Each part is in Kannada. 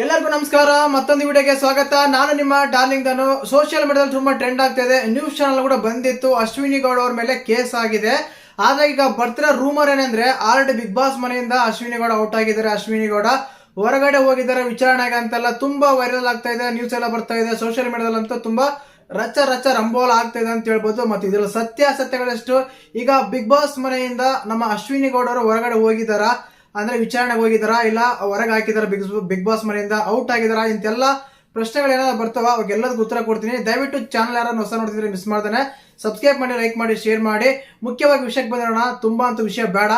ಎಲ್ಲರಿಗೂ ನಮಸ್ಕಾರ, ಮತ್ತೊಂದು ವಿಡಿಯೋಗೆ ಸ್ವಾಗತ. ನಾನು ನಿಮ್ಮ ಡಾರ್ಲಿಂಗ್ ದನು ಸೋಷಿಯಲ್ ಮೀಡಿಯಾದಲ್ಲಿ ತುಂಬಾ ಟ್ರೆಂಡ್ ಆಗ್ತಾ ಇದೆ. ನ್ಯೂಸ್ ಚಾನಲ್ ಕೂಡ ಬಂದಿತ್ತು. ಅಶ್ವಿನಿ ಗೌಡ ಅವ್ರ ಮೇಲೆ ಕೇಸ್ ಆಗಿದೆ. ಆದ್ರೆ ಈಗ ಬರ್ತಿರೋ ರೂಮರ್ ಏನಂದ್ರೆ ಆಲ್ರೆಡಿ ಬಿಗ್ ಬಾಸ್ ಮನೆಯಿಂದ ಅಶ್ವಿನಿ ಗೌಡ ಔಟ್ ಆಗಿದ್ದಾರೆ. ಅಶ್ವಿನಿ ಗೌಡ ಹೊರಗಡೆ ಹೋಗಿದ್ದಾರೆ ವಿಚಾರಣೆಗೆ ಅಂತೆಲ್ಲ ತುಂಬಾ ವೈರಲ್ ಆಗ್ತಾ ಇದೆ. ನ್ಯೂಸ್ ಎಲ್ಲ ಬರ್ತಾ ಇದೆ. ಸೋಷಿಯಲ್ ಮೀಡಿಯಾದಲ್ಲಂತೂ ತುಂಬಾ ರಚ್ಚ ರಚ್ಚ ರಂಬೋಲ ಆಗ್ತಾ ಇದೆ ಅಂತ ಹೇಳ್ಬೋದು. ಮತ್ತೆ ಸತ್ಯ ಸತ್ಯಾಸತ್ಯಗಳಷ್ಟು ಈಗ ಬಿಗ್ ಬಾಸ್ ಮನೆಯಿಂದ ನಮ್ಮ ಅಶ್ವಿನಿ ಗೌಡ ಅವರು ಹೊರಗಡೆ ಹೋಗಿದ್ದಾರಾ? ಅಂದ್ರೆ ವಿಚಾರಣೆಗೆ ಹೋಗಿದಾರಾ ಇಲ್ಲ ಹೊರಗೆ ಹಾಕಿದಾರ ಬಿಗ್ ಬಿಗ್ ಬಾಸ್ ಮನೆಯಿಂದ ಔಟ್ ಆಗಿದಾರ ಇಂತೆಲ್ಲ ಪ್ರಶ್ನೆಗಳು ಏನಾದ್ರು ಬರ್ತಾವ ಅವಾಗೆಲ್ಲದ ಉತ್ತರ ಕೊಡ್ತೀನಿ. ದಯವಿಟ್ಟು ಚಾನಲ್ ಯಾರನ್ನು ಹೊಸ ನೋಡ್ತಿದ್ರೆ ಮಿಸ್ ಮಾಡ್ತಾನೆ. ಸಬ್ಸ್ಕ್ರೈಬ್ ಮಾಡಿ ಲೈಕ್ ಮಾಡಿ ಶೇರ್ ಮಾಡಿ. ಮುಖ್ಯವಾಗಿ ವಿಷಯಕ್ಕೆ ಬಂದಿರೋಣ, ತುಂಬಾ ಅಂತ ವಿಷಯ ಬೇಡ.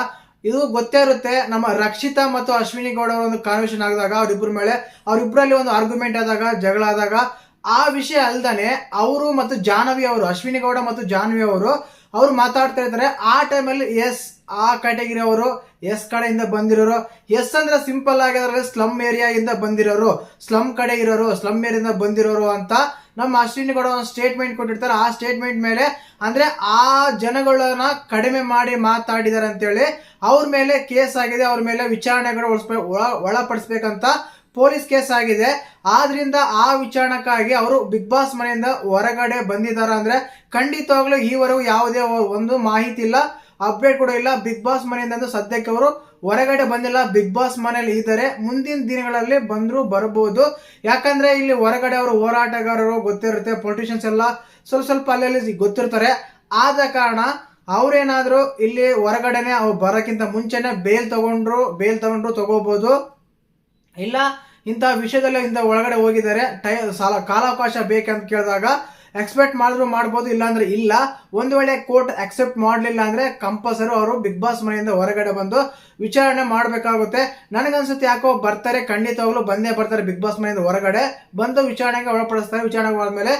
ಇದು ಗೊತ್ತೇ ಇರುತ್ತೆ, ನಮ್ಮ ರಕ್ಷಿತಾ ಮತ್ತು ಅಶ್ವಿನಿ ಗೌಡ ಅವರ ಒಂದು ಕಾನ್ವರ್ಸೇಷನ್ ಆಗಿದಾಗ ಅವ್ರಿಬ್ರ ಮೇಲೆ. ಅವರಿಬ್ಬರಲ್ಲಿ ಒಂದು ಆರ್ಗ್ಯುಮೆಂಟ್ ಆದಾಗ, ಜಗಳ ಆದಾಗ ಆ ವಿಷಯ ಅಲ್ದಾನೆ ಅವರು ಮತ್ತು ಜಾಹ್ನವಿ ಅವರು, ಅಶ್ವಿನಿ ಗೌಡ ಮತ್ತು ಜಾಹ್ನವಿ ಅವರು, ಅವ್ರು ಮಾತಾಡ್ತಾ ಇರ್ತಾರೆ. ಆ ಟೈಮಲ್ಲಿ ಎಸ್ ಆ ಕ್ಯಾಟಗಿರಿ ಅವರು ಎಸ್ ಕಡೆಯಿಂದ ಬಂದಿರೋರು ಎಸ್ ಅಂದ್ರೆ ಸಿಂಪಲ್ ಆಗಿ ಅದ್ರಲ್ಲಿ ಸ್ಲಮ್ ಏರಿಯಾದಿಂದ ಬಂದಿರೋರು ಸ್ಲಮ್ ಕಡೆ ಇರೋರು ಸ್ಲಮ್ ಏರಿಯಾದಿಂದ ಬಂದಿರೋರು ಅಂತ ನಮ್ಮ ಅಶ್ವಿನಿ ಗೌಡ ಒಂದು ಸ್ಟೇಟ್ಮೆಂಟ್ ಕೊಟ್ಟಿರ್ತಾರೆ. ಆ ಸ್ಟೇಟ್ಮೆಂಟ್ ಮೇಲೆ ಅಂದ್ರೆ ಆ ಜನಗಳನ್ನ ಕಡಿಮೆ ಮಾಡಿ ಮಾತಾಡಿದಾರೆ ಅಂತೇಳಿ ಅವ್ರ ಮೇಲೆ ಕೇಸ್ ಆಗಿದೆ. ಅವ್ರ ಮೇಲೆ ವಿಚಾರಣೆಗಳು ಒಳಪಡಿಸ್ಬೇಕಂತ ಪೊಲೀಸ್ ಕೇಸ್ ಆಗಿದೆ. ಆದ್ರಿಂದ ಆ ವಿಚಾರಣಕ್ಕಾಗಿ ಅವರು ಬಿಗ್ ಬಾಸ್ ಮನೆಯಿಂದ ಹೊರಗಡೆ ಬಂದಿದ್ದಾರೆ ಅಂದ್ರೆ ಖಂಡಿತವಾಗ್ಲೂ ಈವರೆಗೂ ಯಾವುದೇ ಒಂದು ಮಾಹಿತಿ ಇಲ್ಲ, ಅಪ್ಡೇಟ್ ಕೂಡ ಇಲ್ಲ. ಬಿಗ್ ಬಾಸ್ ಮನೆಯಿಂದ ಸದ್ಯಕ್ಕೆ ಅವರು ಹೊರಗಡೆ ಬಂದಿಲ್ಲ. ಬಿಗ್ ಬಾಸ್ ಮನೆಯಲ್ಲಿ ಇದ್ದಾರೆ. ಮುಂದಿನ ದಿನಗಳಲ್ಲಿ ಬಂದ್ರು ಬರಬಹುದು. ಯಾಕಂದ್ರೆ ಇಲ್ಲಿ ಹೊರಗಡೆ ಅವರು ಹೋರಾಟಗಾರರು ಗೊತ್ತಿರುತ್ತೆ ಪೊಲಿಟಿಷಿಯನ್ಸ್ ಎಲ್ಲ ಸ್ವಲ್ಪ ಸ್ವಲ್ಪ ಅಲ್ಲಲ್ಲಿ ಗೊತ್ತಿರ್ತಾರೆ. ಆದ ಕಾರಣ ಅವ್ರೇನಾದ್ರು ಇಲ್ಲಿ ಹೊರಗಡೆನೆ ಅವ್ರು ಬರೋಕ್ಕಿಂತ ಮುಂಚೆನೆ ಬೇಲ್ ತಗೊಂಡ್ರು ಬೇಲ್ ತಗೊಂಡ್ರು ತಗೋಬಹುದು. ಇಲ್ಲ ಇಂಥ ವಿಷಯದಲ್ಲಿ ಇಂಥ ಒಳಗಡೆ ಹೋಗಿದ್ದಾರೆ, ಟೈ, ಸಾಲ, ಕಾಲಾವಕಾಶ ಬೇಕಂತ ಕೇಳಿದಾಗ ಎಕ್ಸ್ಪೆಕ್ಟ್ ಮಾಡಿದ್ರು ಮಾಡ್ಬೋದು ಇಲ್ಲ ಅಂದ್ರೆ ಇಲ್ಲ. ಒಂದು ವೇಳೆ ಕೋರ್ಟ್ ಅಕ್ಸೆಪ್ಟ್ ಮಾಡಲಿಲ್ಲ ಅಂದ್ರೆ ಕಂಪಲ್ಸರಿ ಅವರು ಬಿಗ್ ಬಾಸ್ ಮನೆಯಿಂದ ಹೊರಗಡೆ ಬಂದು ವಿಚಾರಣೆ ಮಾಡಬೇಕಾಗುತ್ತೆ. ನನಗನ್ಸುತ್ತೆ ಯಾಕೋ ಬರ್ತಾರೆ, ಖಂಡಿತವಾಗ್ಲೂ ಬಂದೇ ಬರ್ತಾರೆ ಬಿಗ್ ಬಾಸ್ ಮನೆಯಿಂದ ಹೊರಗಡೆ. ಬಂದು ವಿಚಾರಣೆಗೆ ಒಳಪಡಿಸ್ತಾರೆ ವಿಚಾರಣೆ ಹೋದ್ಮೇಲೆ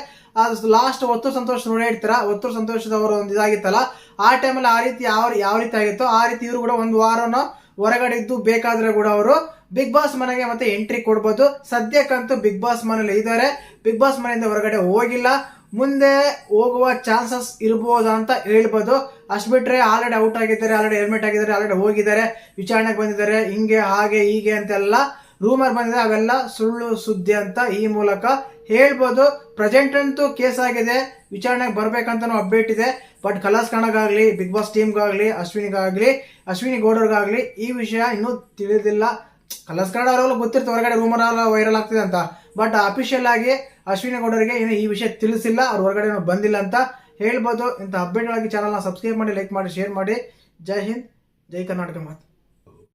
ಅದು ಲಾಸ್ಟ್ ಒತ್ತು ಸಂತೋಷ ನೋಡಿ ಇರ್ತಾರ? ಒತ್ತು ಸಂತೋಷದವರು ಒಂದು ಇದಾಗಿತ್ತಲ್ಲ, ಆ ಟೈಮಲ್ಲಿ ಆ ರೀತಿ ಯಾವ ಯಾವ ರೀತಿ ಆಗಿತ್ತೋ, ಆ ರೀತಿ ಇವರು ಕೂಡ ಒಂದು ವಾರನ ಹೊರಗಡೆ ಇದ್ದು ಬೇಕಾದ್ರೆ ಕೂಡ ಅವರು ಬಿಗ್ ಬಾಸ್ ಮನೆಗೆ ಮತ್ತೆ ಎಂಟ್ರಿ ಕೊಡ್ಬೋದು. ಸದ್ಯಕ್ಕಂತೂ ಬಿಗ್ ಬಾಸ್ ಮನೇಲಿ ಇದ್ದಾರೆ. ಬಿಗ್ ಬಾಸ್ ಮನೆಯಿಂದ ಹೊರಗಡೆ ಹೋಗಿಲ್ಲ. ಮುಂದೆ ಹೋಗುವ ಚಾನ್ಸಸ್ ಇರಬಹುದು ಅಂತ ಹೇಳ್ಬೋದು. ಅಷ್ಟು ಬಿಟ್ರೆ ಆಲ್ರೆಡಿ ಔಟ್ ಆಗಿದ್ದಾರೆ ಆಲ್ರೆಡಿ ಹೆಲ್ಮೆಟ್ ಆಗಿದ್ದಾರೆ ಆಲ್ರೆಡಿ ಹೋಗಿದ್ದಾರೆ. ವಿಚಾರಣೆಗೆ ಬಂದಿದ್ದಾರೆ. ಹಿಂಗೆ, ಹಾಗೆ, ಹೀಗೆ ಅಂತೆಲ್ಲ ರೂಮರ್ ಬಂದಿದೆ. ಅವೆಲ್ಲ ಸುಳ್ಳು ಸುದ್ದಿ ಅಂತ ಈ ಮೂಲಕ ಹೇಳ್ಬೋದು. ಪ್ರೆಸೆಂಟ್ ಅಂತೂ ಕೇಸ್ ಆಗಿದೆ. ವಿಚಾರಣೆಗೆ ಬರ್ಬೇಕಂತನೂ ಅಪ್ಡೇಟ್ ಇದೆ. ಬಟ್ ಕಲರ್ಸ್ ಕಣಗಾಗ್ಲಿ ಬಿಗ್ ಬಾಸ್ ಟೀಮ್ಗಾಗ್ಲಿ ಅಶ್ವಿನಿಗಾಗ್ಲಿ, ಅಶ್ವಿನಿ ಗೌಡರ್ಗಾಗ್ಲಿ ಈ ವಿಷಯ ಇನ್ನೂ ತಿಳಿದಿಲ್ಲ. ಕಲರ್ಸ್ ಕನ್ನಡ ಅವರೆಲ್ಲ ಗೊತ್ತಿರ್ತದೆ ಹೊರಗಡೆ ರೂಮರ್ ಎಲ್ಲ ವೈರಲ್ ಆಗ್ತಿದೆ ಅಂತ. ಬಟ್ ಅಫಿಷಿಯಲ್ ಆಗಿ ಅಶ್ವಿನಿ ಗೌಡರಿಗೆ ಏನು ಈ ವಿಷಯ ತಿಳಿಸಿಲ್ಲ, ಅವ್ರು ಹೊರಗಡೆ ಬಂದಿಲ್ಲ ಅಂತ ಹೇಳ್ಬೋದು. ಇಂಥ ಅಪ್ಡೇಟ್ಗಳಾಗಿ ಚಾನಲ್ನ ಸಬ್ಸ್ಕ್ರೈಬ್ ಮಾಡಿ ಲೈಕ್ ಮಾಡಿ ಶೇರ್ ಮಾಡಿ. ಜೈ ಹಿಂದ್, ಜೈ ಕರ್ನಾಟಕ ಮಾತು.